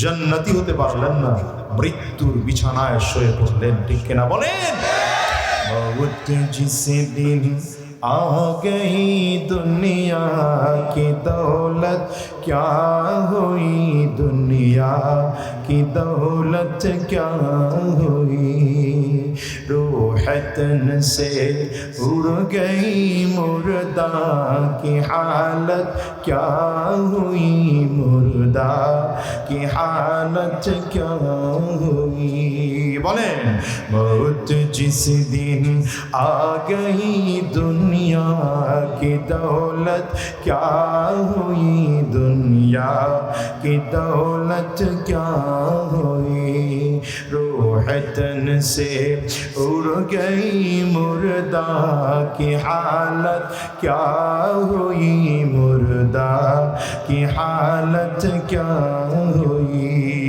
জান্নাতি হতে পারলেন না। মৃত্যুর বিছানায় শুয়ে পড়লেন, ঠিক কিনা বলেন? দিন آ گئی دنیا کی دولت کیا ہوئی دنیا کی دولت کیا روحتن سے اڑ گئی مردہ کی حالت کیا ہوئی مردہ کی حالت کیا ہوئی بولیں موت جس دن آ گئی دنیا کی دولت کیا ہوئی دنیا کی دولت کیا ہوئی क्या हुई रूहतन से उड़ गई मुर्दा की हालत क्या हुई मुर्दा की हालत क्या हुई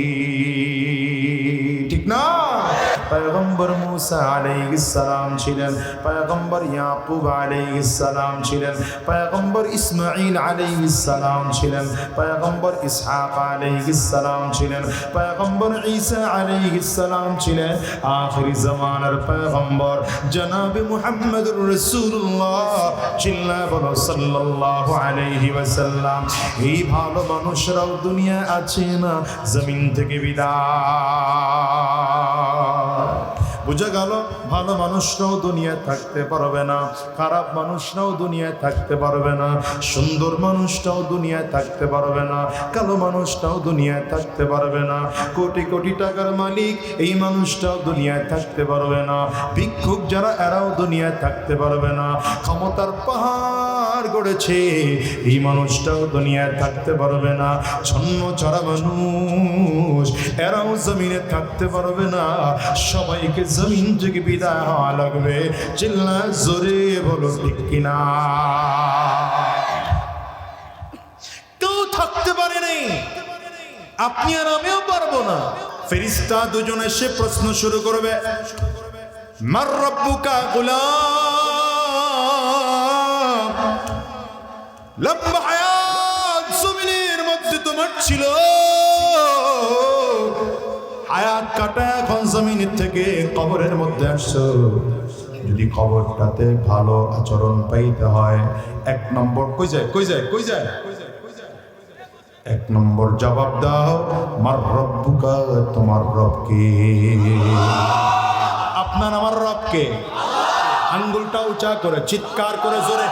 পয়গম্বর মুসা আলাইহিস সালাম ছিলেন, পয়গম্বর ইয়াকুব আলাইহিস সালাম ছিলেন, পয়গম্বর ইসমাঈল আলাইহিস সালাম ছিলেন, পয়গম্বর ইসহাক আলাইহিস সালাম ছিলেন, পয়গম্বর ঈসা আলাইহিস সালাম ছিলেন। আখিরি জামানার পয়গম্বর জনাবে মুহাম্মদুর রাসূলুল্লাহ চিল্লা বলো সাল্লাল্লাহু আলাইহি ওয়াসাল্লাম। এই ভালো মানুষরাও দুনিয়া আছে না, জমিন থেকে বিদায়। বোঝা গেল ভালো মানুষরাও দুনিয়ায় থাকতে পারবে না, খারাপ মানুষরাও দুনিয়ায় থাকতে পারবে না, সুন্দর মানুষটাও দুনিয়ায় থাকতে পারবে না, কালো মানুষটাও দুনিয়ায় থাকতে পারবে না, কোটি কোটি টাকার মালিক এই মানুষটাও দুনিয়ায় থাকতে পারবে না, ভিক্ষুক যারা এরাও দুনিয়ায় থাকতে পারবে না, ক্ষমতার পাহাড় গড়েছে এই মানুষটাও দুনিয়ায় থাকতে পারবে না, ছন্ন ছড়া মানুষ এরাও জমিনে থাকতে পারবে না, সবাইকে জমিন থেকে বিদায় হওয়া লাগবে। চিল্লা জোরে বলো, ঠিক কিনা? কেউ থাকতে পারে নাই। আপনি আর আমিও পারব না। ফেরিস্তা দুজন এসে প্রশ্ন শুরু করবে, মার রব্বুকা গুলাম। লম্বা হায়াত জমিনের মধ্যে তোমার ছিল। হায়াত কাটা এখন জমিনের থেকে কবরের মধ্যে আসছো। যদি কবরটাতে ভালো আচরণ পাইতে হয়, এক নম্বর কই যায় কই যায় কই যায়? এক নম্বর জবাব দাও মার রব্বুকা তোমার রবকে আপনার আমার রবকে আঙ্গুলটা উঁচা করে, চিৎকার করে জোরে,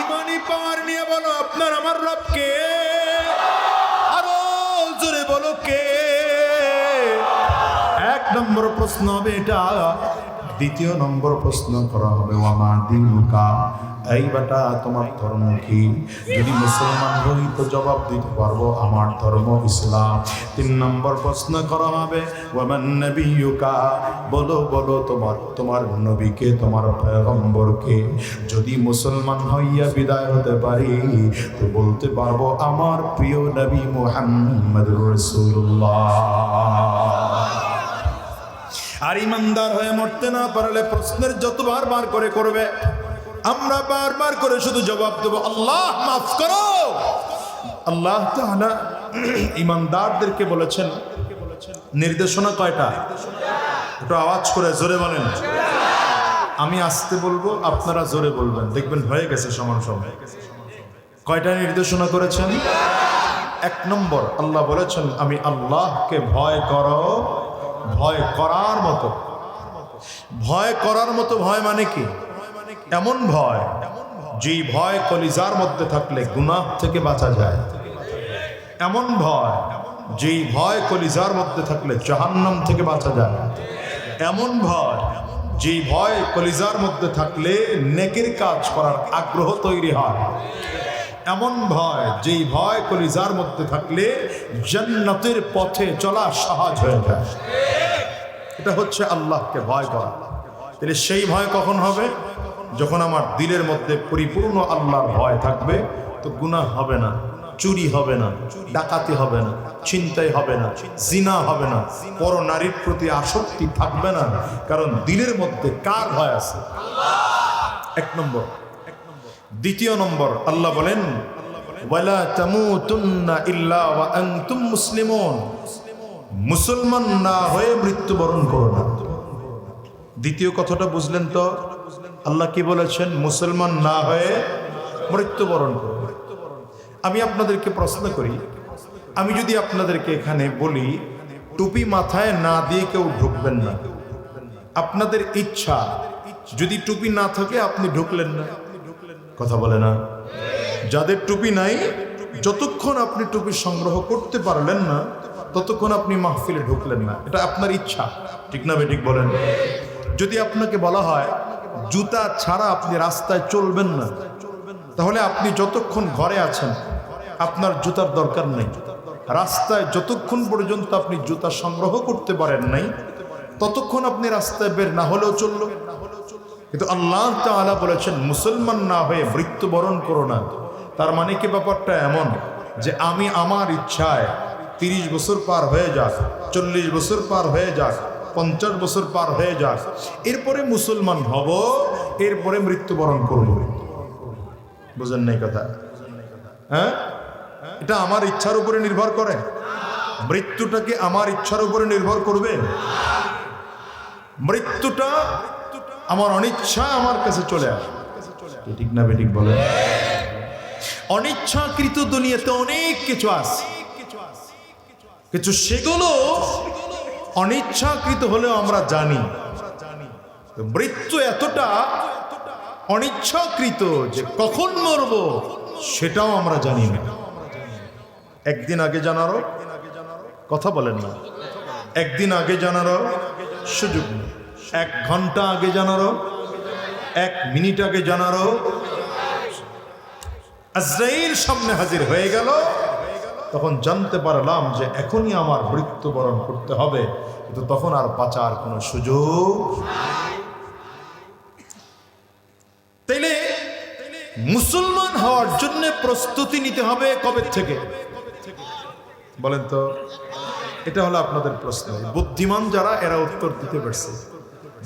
ইমানি পাওয়ার নিয়ে বলো, আপনার আমার রবকে আরও জোরে বলো, কে? নম্বর প্রশ্ন হবে এটা। দ্বিতীয় নম্বর প্রশ্ন করা হবে, ওয়ামা দিনুকা? এই বেটা, তোমার ধর্ম কি? যদি মুসলমান হই তো জবাব দিতে পারব, আমার ধর্ম ইসলাম। তিন নম্বর প্রশ্ন করা হবে, ওয়ামান নবিয়ুকা? বলো বলো, তোমার তোমার নবীকে, তোমার পয়গম্বরকে, যদি মুসলমান হইয়া বিদায় হতে পারি, তো বলতে পারব, আমার প্রিয় নবী মুহাম্মদ রাসূলুল্লাহ। আর ইমানদার হয়ে মরতে না পারলে প্রশ্নের যতবার বার করে করবে, আমরা বারবার করে শুধু জবাব দেব, আল্লাহ, মাফ করো। আল্লাহ ইমানদারদেরকে বলেছেন, নির্দেশনা কয়টা? একটু আওয়াজ করে জোরে বলেন। আমি আসতে বলব, আপনারা জোরে বলবেন। দেখবেন হয়ে গেছে সমান সময় কয়টা নির্দেশনা করেছেন? এক নম্বর, আল্লাহ বলেছেন, আমি আল্লাহকে ভয় করো। ভয় করার মতো। ভয় করার মতো ভয় মানে কি? এমন ভয় যেই ভয় কলিজার মধ্যে থাকলে গুনাহ থেকে বাঁচা যায়। এমন ভয় যেই ভয় কলিজার মধ্যে থাকলে জাহান্নাম থেকে বাঁচা যায়। এমন ভয় যেই ভয় কলিজার মধ্যে থাকলে নেকের কাজ করার আগ্রহ তৈরি হয়। এমন ভয় যেই ভয় কলিজার মধ্যে থাকলে জান্নাতের পথে চলা সহজ হয়ে যায়। এটা হচ্ছে আল্লাহকে ভয় করা। তাহলে সেই ভয় কখন হবে? যখন আমার দিলের মধ্যে পরিপূর্ণ আল্লাহর ভয় থাকবে, তো গুনাহ হবে না, চুরি হবে না, ডাকাতি হবে না চিন্তাই হবে না, জিনা হবে না, পর নারীর প্রতি আসক্তি থাকবে না। কারণ দিলের মধ্যে কার ভয় আছে? এক নম্বর। দ্বিতীয় নম্বর, আল্লাহ বলেন ইল্লা ওয়া মুসলমান না হয়ে মৃত্যুবরণ করো না। দ্বিতীয় কথাটা বুঝলেন তো? আল্লাহ কি বলেছেন? মুসলমান না হয়ে মৃত্যুবরণ করো। আমি আপনাদেরকে প্রশ্ন করি। আমি যদি আপনাদেরকে এখানে বলি, টুপি মাথায় না দিয়ে কেউ ঢুকবেন না। আপনাদের ইচ্ছা, যদি টুপি না থাকে আপনি ঢুকলেন না। কথা বলে না। যাদের টুপি নাই, যতক্ষণ আপনি টুপি সংগ্রহ করতে পারলেন না ততক্ষণ আপনি মাহফিলে ঢুকলেন না। এটা আপনার ইচ্ছা। ঠিক না বেঠিক বলেন? যদি আপনাকে বলা হয়, জুতা ছাড়া আপনি রাস্তায় চলবেন না, তাহলে আপনি যতক্ষণ ঘরে আছেন, আপনার জুতার দরকার নেই। রাস্তায় যতক্ষণ পর্যন্ত আপনি জুতা সংগ্রহ করতে পারেন নাই, ততক্ষণ আপনি রাস্তায় বের না হলেও চলল। কিন্তু আল্লাহ তাআলা বলেছেন, মুসলমান না হয়ে মৃত্যুবরণ করো না। তার মানে কি ব্যাপারটা এমন যে আমি আমার ইচ্ছায় তিরিশ বছর পার হয়ে যাক, চল্লিশ বছর পার হয়ে যাক, পঞ্চাশ বছর পার হয়ে যাক, এরপরে মুসলমান হব, এরপরে মৃত্যুবরণ করব। বুঝেন নাই কথা? হ্যাঁ? এটা আমার ইচ্ছার উপরে নির্ভর করে। মৃত্যুটা কি আমার ইচ্ছার উপরে নির্ভর করবে। মৃত্যুটা আমার অনিচ্ছা আমার কাছে চলে আসে ঠিক না বেঠিক বলে অনিচ্ছাকৃত দুনিয়াতে অনেক কিছু আছে। কিছু সেগুলো অনিচ্ছাকৃত হলেও আমরা জানি। মৃত্যু এতটা অনিচ্ছাকৃত যে কখন মরব সেটাও আমরা জানি না। একদিন আগে জানারও কথা বলেন না। একদিন আগে জানারও সুযোগ নেই। এক ঘণ্টা আগে জানারও, এক মিনিট আগে জানারও। আজরাইল সামনে হাজির হয়ে গেল। তখন জানতে পারলাম যে এখনই আমার মৃত্যুবরণ করতে হবে, কিন্তু তখন আর বাঁচার কোনো সুযোগ তাইলে মুসলমান হওয়ার জন্য প্রস্তুতি নিতে হবে কবে থেকে? বলেন তো, এটা হলো আপনাদের প্রশ্ন। বুদ্ধিমান যারা, এরা উত্তর দিতে পারছে।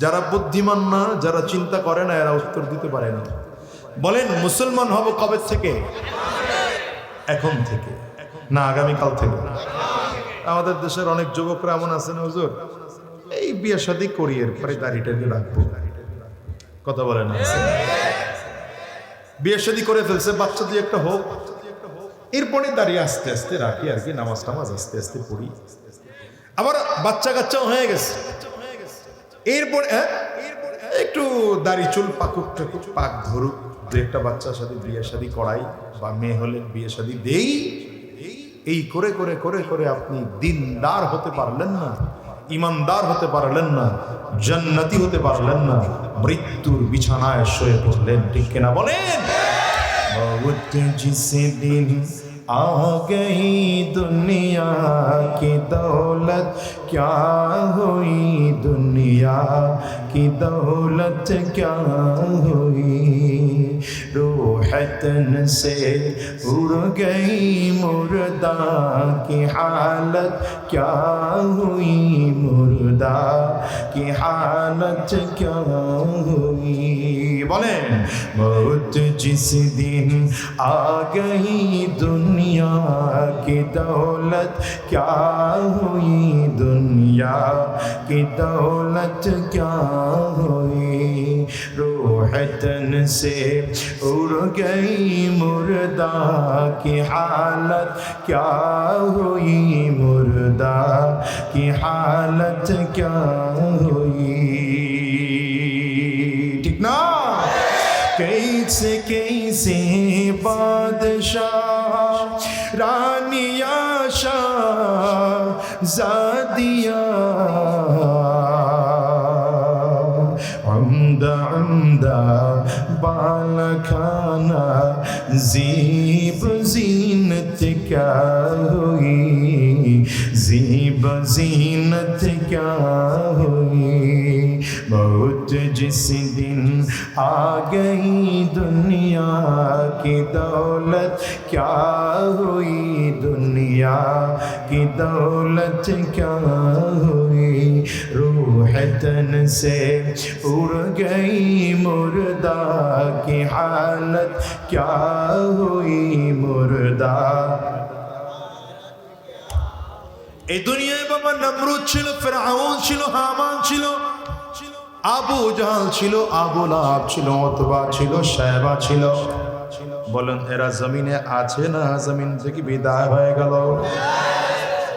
যারা বুদ্ধিমান না, যারা চিন্তা করে না, এরা উত্তর দিতে পারে না। বলেন, মুসলমান হব কবে থেকে? এখন থেকে। না আগামীকাল থেকে। আমাদের দেশের অনেক যুবকরা এমন আছেন হুজুর এই বিয়ে শাদি করি এরপরে দাড়িটাকে রাখব। কথা বলেন বিয়ে শাদি করে ফেলছে বাচ্চা দিয়ে একটা হোক। এরপরে দাঁড়িয়ে আস্তে আস্তে রাখি আর কি নামাজ টামাজ আস্তে আস্তে পড়ি। আবার বাচ্চা কাচ্চাও হয়ে গেছে। এরপর হ্যাঁ, একটু দাড়ি চুল পাকুক টাকুক পাক ধরুক দু একটা বাচ্চার সাথে বিয়ে শাদি করাই বা মেয়ে হলে বিয়ে শাদি দেই। এই করে করে করে করে আপনি দিনদার হতে পারলেন না, ইমানদার হতে পারলেন না, জন্নতি হতে পারলেন না, মৃত্যুর বিছানায় শুয়ে পড়লেন, ঠিক কিনা বলেন? জিসে দিন آ گئی دنیا کی دولت کیا দুনিয়া دنیا کی دولت کیا روحتن سے اڑ گئی مردہ کی حالت کیا ہوئی مردہ کی حالت کیا ہوئی بولیں بہت جس دن آ گئی دنیا کی دولت کیا ہوئی دنیا کی دولت کیا ہوئی رو रूहतन से उड़ गई मुर्दा की हालत क्या हुई मुर्दा की हालत क्या हुई ठीक ना कैसे कैसे बादशाह रानिया शाह जादिया زیب زینت کیا ہوئی زیب زینت کیا ہوئی بہت جس دن آ گئی دنیا کی دولت کیا ہوئی دنیا दुनिया की दौलत क्या हुई रूह तन से उड़ गई मुर्दा की हालत क्या हुई मुर्दा এই দুনিয়ায় বাবা নমরুদ ছিল ফেরাউন ছিল হামান ছিল আবু জাহাল ছিল আবু লাহাব ছিল অথবা ছিল সাহেবা ছিল বলেন, এরা জমিনে আছে না জমিন থেকে বিদায় হয়ে গেল?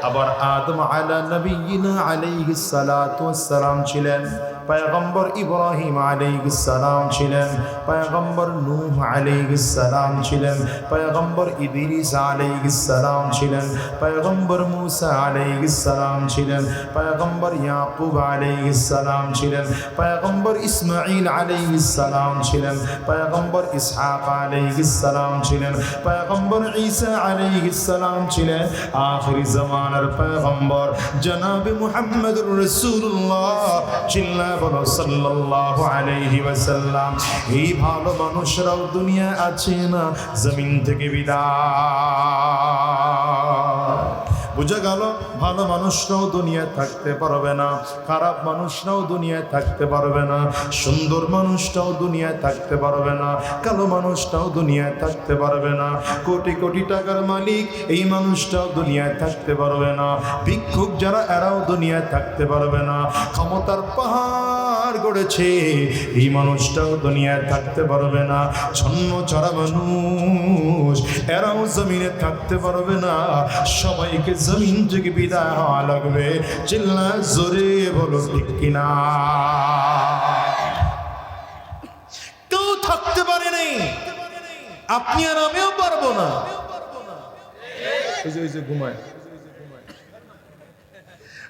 আবার আদম আলা নবীনা আলাইহিস সালাতু ওয়াস সালাম ছিলেন। পয়গম্বর ইব্রাহিম সালাম ছিলেন, পয়গম্বর নূহ সালাম ছিলেন, পয়গম্বর ইদ্রিস সালাম ছিলেন, পয়গম্বর মুসা সালাম ছিলেন, পয়গম্বর ইয়াকুব সালাম ছিলেন, পয়গম্বর আলাইহিস সালাম ছিলেন, পয়গম্বর ইসহাক সালাম ছিলেন, পয়গম্বর ঈসা সালাম ছিলেন। আখিরি জামানার পয়গম্বর জনাব মুহাম্মদুর রাসূলুল্লাহ, চিল্লা আলাইহি ওয়াসাল্লাম এই ভালো মানুষরাও দুনিয়া আছে না? জমিন থেকে বিদায়। বুঝা গেল, ভালো মানুষরাও দুনিয়ায় থাকতে পারবে না, খারাপ মানুষরাও দুনিয়ায় থাকতে পারবে না, সুন্দর মানুষটাও দুনিয়ায় থাকতে পারবে না, কালো মানুষটাও দুনিয়ায় থাকতে পারবে না, কোটি কোটি টাকার মালিক এই মানুষটাও দুনিয়ায় থাকতে পারবে না, ভিক্ষুক যারা এরাও দুনিয়ায় থাকতে পারবে না, ক্ষমতার পাহাড় গড়েছে এই মানুষটাও দুনিয়ায় থাকতে পারবে না। ছন্ন ছড়া মানুষ, এরাও জমিনে থাকতে পারবে না। সবাইকে জমিন থেকে বিদায় হওয়া লাগবে। চিল্লা জোরে বলো, ঠিক কিনা? কেউ থাকতে পারে নাই। আপনি আর আমিও পারব না। ঘুমায়।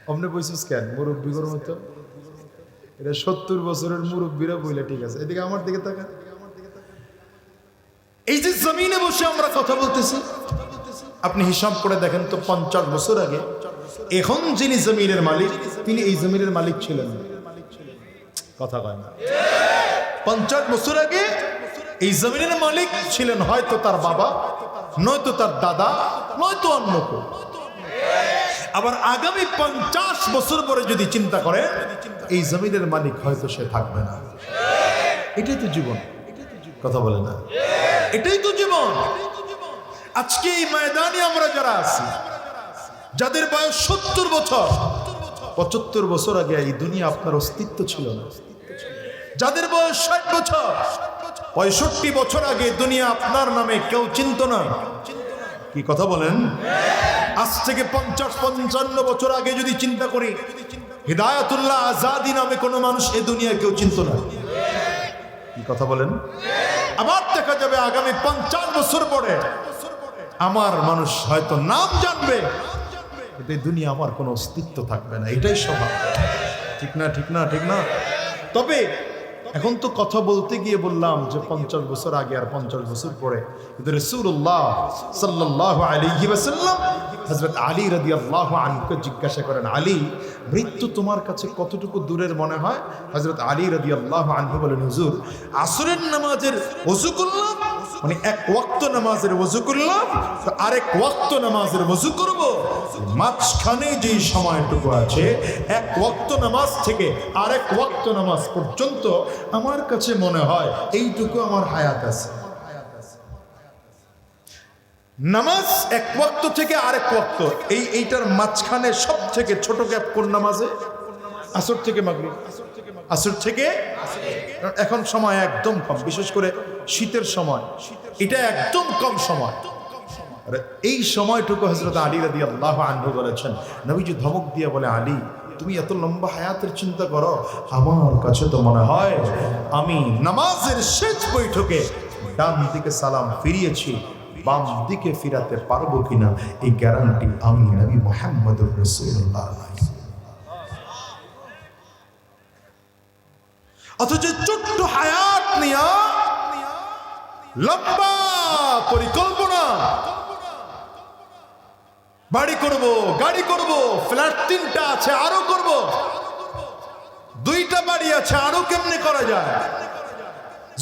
আপনি বলছিস কেন? মুরব্বীগর মতো? এটা সত্তর বছরের মুরব্বীরা বইলে ঠিক আছে। এদিকে আমার দিকে তাকা এই যে জমিনে বসে আমরা কথা বলতেছি, আপনি হিসাব করে দেখেন তো পঞ্চাশ বছর আগে এখন যিনি জমিনের মালিক, তিনি এই জমিনের মালিক ছিলেন। কথা কয় না। পঞ্চাশ বছর আগে এই জমিনের মালিক ছিলেন, হয়তো তার বাবা, নয়তো তার দাদা, নয়তো অন্য কেউ। আবার আগামী পঞ্চাশ বছর পরে যদি চিন্তা করে, এই জমিনের মালিক হয়তো সে থাকবে না। এটাই তো জীবন। কথা বলে না? এটাই তো জীবন। আজকে এই ময়দানে আমরা যারা আছি, যাদের বয়স সত্তর বছর, পঁচাত্তর বছর আগে এই দুনিয়া আপনার অস্তিত্ব ছিল না। যাদের বয়স ষাট বছর, পঁয়ষট্টি বছর আগে দুনিয়া আপনার নামে কেউ চিনত না। কি কথা বলেন? আজ থেকে পঞ্চাশ, পঞ্চান্ন বছর আগে যদি চিন্তা করি, হৃদায়তুল্লাহ আজাদি নামে কোনো মানুষ এ দুনিয়া কেউ চিনত না। কি কথা বলেন? আবার দেখা যাবে আগামী পঞ্চাশ বছর পরে আমার মানুষ হয়তো নাম জানবে এই দুনিয়া আমার কোনো অস্তিত্ব থাকবে না। এটাই স্বভাব। ঠিক না ঠিক না ঠিক না? তবে এখন তো কথা বলতে গিয়ে বললাম যে পঞ্চাশ বছর আগে আর পঞ্চাশ বছর পরে কিন্তু রসুল্লাহ সাল্লাহ আলী হজরত আলী রাদি আল্লাহ আনকে জিজ্ঞাসা করেন, আলী, মৃত্যু তোমার কাছে কতটুকু দূরের মনে হয়? হজরত আলী রাজি আল্লাহ আনহু বলেন, হুজুর, আসরের নামাজের ওযু করলাম মানে এক ওয়াক্ত নামাজের ওযু করলাম আরেক ওয়াক্ত নামাজের ওযু করব। মাঝখানে যেই সময়টুকু আছে, এক ওয়াক্ত নামাজ থেকে আরেক ওয়াক্ত নামাজ পর্যন্ত আমার কাছে মনে হয় এইটুকু আমার হায়াত আছে। নামাজ এক ওয়াক্ত থেকে আরেক ওয়াক্ত, এই এইটার মাঝখানে সব থেকে ছোট গ্যাপ কোন নামাজে? আসর থেকে মাগরিব। আসর থেকে এখন সময় একদম কম, বিশেষ করে শীতের সময়। এটা একদম কম সময়। এই সময়টুকু হজরত আলী রাদি আল্লাহ আনহু বলেছেন, নবীজি ধমক দিয়ে বলে, আলী, তুমি এত লম্বা হায়াতের চিন্তা করো, আমার কাছে তো মনে হয় আমি নামাজের শেষ বৈঠকে ডান দিকে সালাম ফিরিয়েছি, বাম দিকে ফিরাতে পারব কিনা, এই গ্যারান্টি আমি নবী মোহাম্মদুর রসুল্লাহ অথচ ছোট্ট হায়াত নিয়া লম্বা পরিকল্পনা। বাড়ি করব, গাড়ি করব, ফ্ল্যাট তিনটা আছে, আরও করব। দুইটা বাড়ি আছে, আরও কেমনে করা যায়?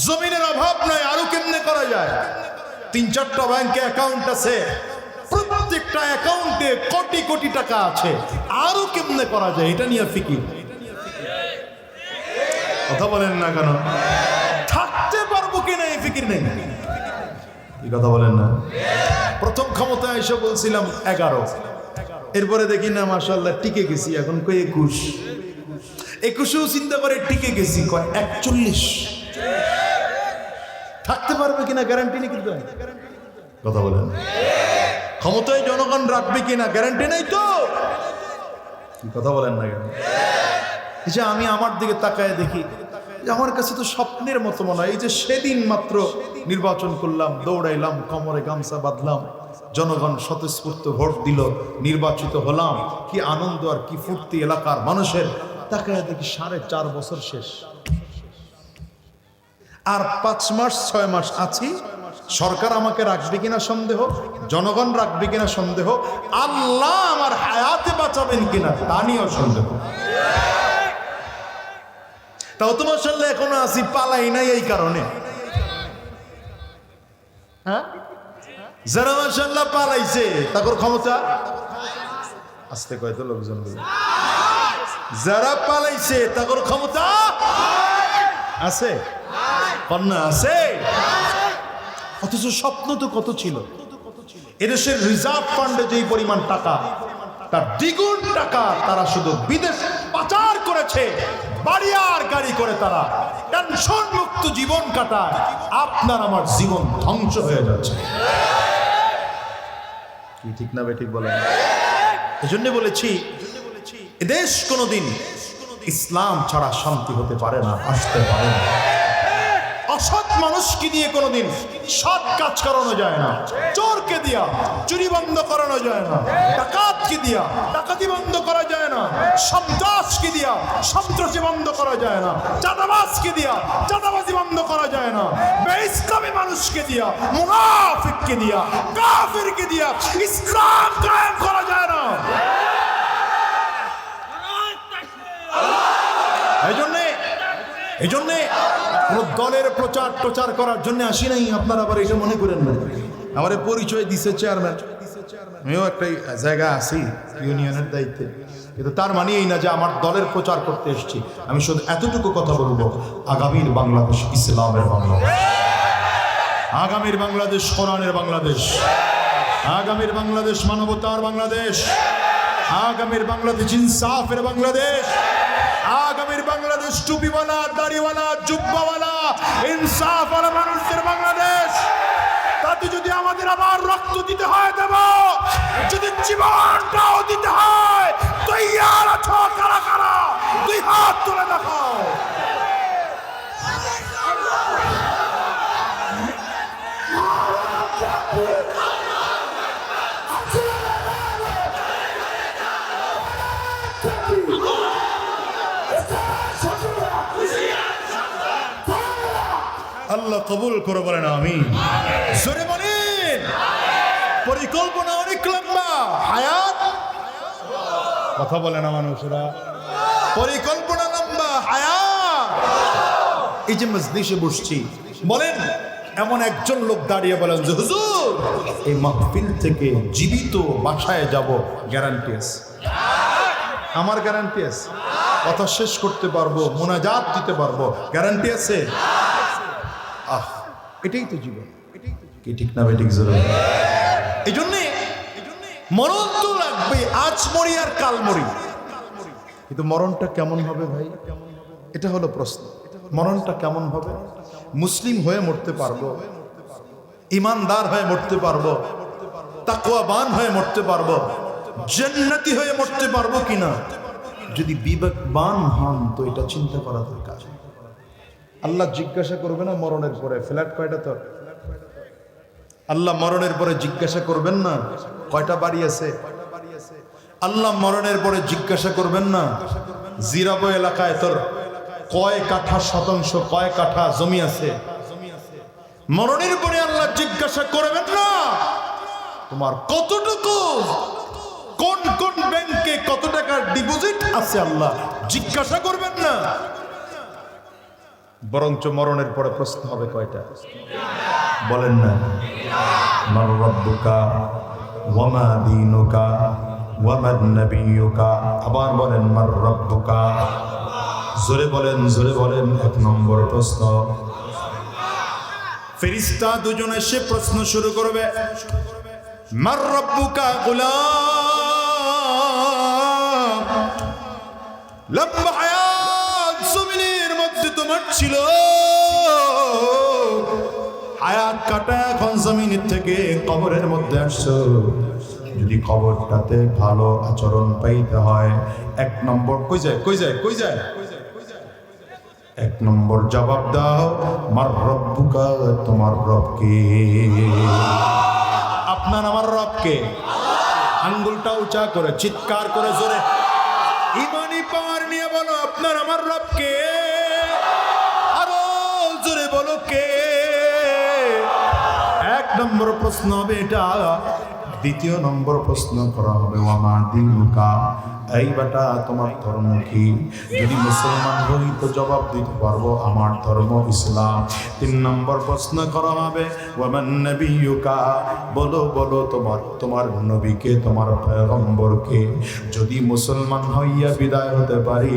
জমিনের অভাব নাই, আরও কেমনে করা যায়? তিন চারটা ব্যাংকে অ্যাকাউন্ট আছে, প্রত্যেকটা অ্যাকাউন্টে কোটি কোটি টাকা আছে, আরও কেমনে করা যায়? এটা নিয়ে ফিকির। কথা বলেন না কেন? থাকতে পারব কিনা এই ফিকির নেই? এই কথা বলেন না? প্রথম ক্ষমতা এসে বলছিলাম এগারো। এরপরে দেখি না মাসাল্লাহ টিকে গেছি। এখন কই একুশ? একুশেও চিন্তা করে টিকে গেছি কয় একচল্লিশ। থাকতে পারবে কিনা গ্যারান্টি নেই কিন্তু কথা বলেন ক্ষমতায় জনগণ রাখবে কিনা গ্যারান্টি নেই তো? কথা বলেন না কেন? যে আমি আমার দিকে তাকায় দেখি, যে আমার কাছে তো স্বপ্নের মতো মনে হয়। এই যে সেদিন মাত্র নির্বাচন করলাম, দৌড়াইলাম, কমরে গামছা বাঁধলাম, জনগণ স্বতঃস্ফূর্ত ভোট দিল, নির্বাচিত হলাম। কি আনন্দ আর কি ফুর্তি এলাকার মানুষের। তাকায় দেখি সাড়ে চার বছর শেষ। আর পাঁচ মাস, ছয় মাস আছি। সরকার আমাকে রাখবে কিনা সন্দেহ? জনগণ রাখবে কিনা সন্দেহ? আল্লাহ আমার হায়াতে বাঁচাবেন কিনা তা নিয়েও সন্দেহ। তাও তো মাসাল্লাহ এখনও আছি পালাই নাই এই কারণে। হ্যাঁ? যারা মাসাল্লাহ পালাইছে তাকর ক্ষমতা? আসতে কয়তো লোকজন যারা পালাইছে তাকর ক্ষমতা? আছে। কন্যা আছে। অথচ স্বপ্ন তো কত ছিল? এদেশের রিজার্ভ ফান্ডে যেই পরিমাণ টাকা তার দ্বিগুণ টাকা তারা শুধু বিদেশ পাচার করেছে বাড়ি আর গাড়ি করে তারা। টেনশন মুক্ত জীবন কাটায়। আপনার আমার জীবন ধ্বংস হয়ে যাচ্ছে। কি ঠিক না ঠিক বলেন? এজন্য বলেছি এদেশ কোনোদিন ইসলাম ছাড়া শান্তি হতে পারে না আসতে পারে না। মানুষকে দিয়ে কোনোদিন সৎ কাজ করানো যায় না। চোরকে দিয়া, চুরি বন্ধ করানো যায় না। ডাকাতকে দিয়া, ডাকাতি বন্ধ করা যায় না। সন্ত্রাসকে দিয়া, সন্ত্রাসী বন্ধ করা যায় না। চাঁদাবাজকে দিয়া, চাঁদাবাজি বন্ধ করা যায় না। বেইসলামী মানুষকে দিয়া, মুনাফিককে দিয়া, কাফিরকে দিয়া ইসলাম কায়েম করা যায় না। এই জন্যে এই জন্যে কোনো দলের প্রচার প্রচার করার জন্য আসি নাই, আপনারা আবার এটা মনে করেন না। আমার পরিচয় দিছে চেয়ারম্যান আমিও একটা জায়গা আছি ইউনিয়নের দায়িত্বে। কিন্তু তার মানে এই না যে আমার দলের প্রচার করতে এসেছি। আমি শুধু এতটুকু কথা বলব, আগামীর বাংলাদেশ ইসলামের বাংলাদেশ। আগামীর বাংলাদেশ কোরআনের বাংলাদেশ। আগামীর বাংলাদেশ মানবতার বাংলাদেশ। আগামীর বাংলাদেশ ইনসাফের বাংলাদেশ। আগামীর বাংলাদেশ টুপিওয়ালা, দাড়িওয়ালা, জুব্বাওয়ালা, ইনসাফওয়ালা মানুষদের বাংলাদেশ। তাতে যদি আমাদের আবার রক্ত দিতে হয় দেব, যদি জীবনটাও দিতে হয়, তৈয়ার আছো কারা কারা? দুই হাত তুলে দেখাও। আল্লাহ কবুল করে বলেন আমি পরিকল্পনা অনেক লম্বা। হায়াত? কথা বলে না মানুষরা। পরিকল্পনা লম্বা, হায়াত। এই যে মজলিসে বসছি, বলেন, এমন একজন লোক দাঁড়িয়ে বলেন, যে, হুজুর, এই মাহফিল থেকে জীবিত বাসায় যাব গ্যারান্টি আছে। আমার গ্যারান্টি আছে। কথা শেষ করতে পারব, মোনাজাত দিতে পারব গ্যারান্টি আছে? এটাই তো জীবন। কি ঠিক না বেঠিক জোরে এই জন্যে মরণ তো লাগবে আজ মরি আর কাল মরি। কিন্তু মরণটা কেমন হবে ভাই? এটা হলো প্রশ্ন। মরণটা কেমন হবে? মুসলিম হয়ে মরতে পারব। ইমানদার হয়ে মরতে পারব। তাকুয়াবান হয়ে মরতে পারব। জান্নাতি হয়ে মরতে পারব কিনা? যদি বিবেকবান হন তো এটা চিন্তা করা দরকার। আল্লাহ জিজ্ঞাসা করবে না মরণের পরে, ফ্ল্যাট কয়টা তোর? আল্লাহ মরণের পরে জিজ্ঞাসা করবেন না কয়টা বাড়ি আছে? আল্লাহ মরণের পরে জিজ্ঞাসা করবেন না জিরাবো এলাকায় তোর কয় কাঠা শতাংশ, কয় কাঠা জমি আছে? মরণের পরে আল্লাহ জিজ্ঞাসা করবেন না তোমার কতটুকু, কোন কোন ব্যাংকে কত টাকার ডিপোজিট আছে আল্লাহ? জিজ্ঞাসা করবেন না। বরঞ্চ মরণের পরে প্রশ্ন হবে কয়টা? বলেন না। মার রব্বুকা, ওয়ামা দীনুকা নবিয়ুকা। আবার বলেন মার রব্বুকা। জোরে বলেন জোরে বলেন, এক নম্বর প্রশ্ন। ফেরিস্তা দুজন এসে প্রশ্ন শুরু করবে। মার রব্বুকা গুলাম, লম্বা হায়াত মধ্যে তোমার ছিল। হায়াত কাটা এখন জমিনের থেকে কবরের মধ্যে আসছো। যদি কবরটাতে ভালো আচরণ পাইতে হয়, এক নম্বর কই যায় কই যায় কই যায়? এক নম্বর জবাব দাও, মার রব্বুকা তোমার রবকে আপনার আমার রবকে আঙ্গুলটা উঁচা করে, চিৎকার করে জোরে। ইমানি পাওয়ার নিয়ে বলো, আপনার আমার রবকে কে? এক নম্বর প্রশ্ন হবে এটা দ্বিতীয় নম্বর প্রশ্ন করা হবে ওয়ামা দিনুকা এই বেটা, তোমার ধর্ম কি? যদি মুসলমান হই তো জবাব দিতে পারব, আমার ধর্ম ইসলাম। তিন নম্বর প্রশ্ন করা হবে, ওয়ামান নবিয়ুকা? বলো বলো, তোমার তোমার নবীকে, তোমার পয়গম্বরকে। যদি মুসলমান হইয়া বিদায় হতে পারি,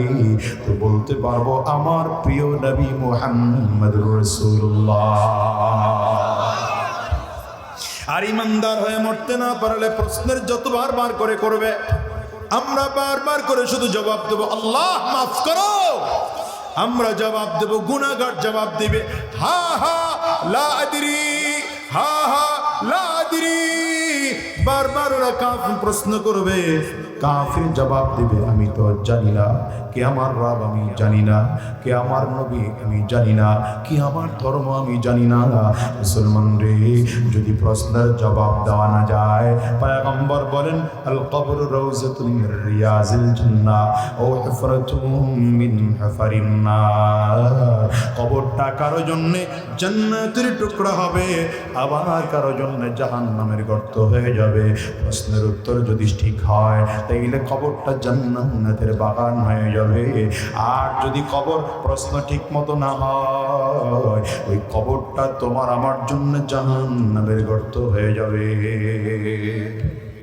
তো বলতে পারব, আমার প্রিয় নবী মোহাম্মদ রাসূলুল্লাহ। আর ইমানদার হয়ে মরতে না পারলে প্রশ্নের যতবার বার করে করবে। আমরা বারবার করে শুধু জবাব দেব, আল্লাহ, মাফ করো। আমরা জবাব দেব গুনাগার জবাব দিবে, হা হা, লা আদরি, হা হা, লা আদরি। বারবার ওরা কাফির প্রশ্ন করবে, কাফির জবাব দিবে, আমি তো জানি না। কে আমার রব আমি জানি না। কে আমার নবী আমি জানি না। কি আমার ধর্ম আমি জানি না। মুসলমান রে, যদি প্রশ্নের জবাব দেওয়া না যায়, পয়গম্বর বলেন আল কবর রওজাতুম মিন রিয়াজিল জান্নাহ, ও হুফরাতুম মিন হুফারিন নার। কবরটা কারও জন্য জান্নাতের টুকরা হবে, আবার কারও জন্য জাহান্নামের গর্ত হয়ে যাবে। প্রশ্নের উত্তর যদি ঠিক হয়, তাইলে কবরটা জান্নাতের বাগান হয়ে যাবে। আর যদি কবর প্রশ্ন ঠিক মতো না হয়, ওই কবরটা তোমার আমার জন্য জাহান্নামের গর্ত হয়ে যাবে।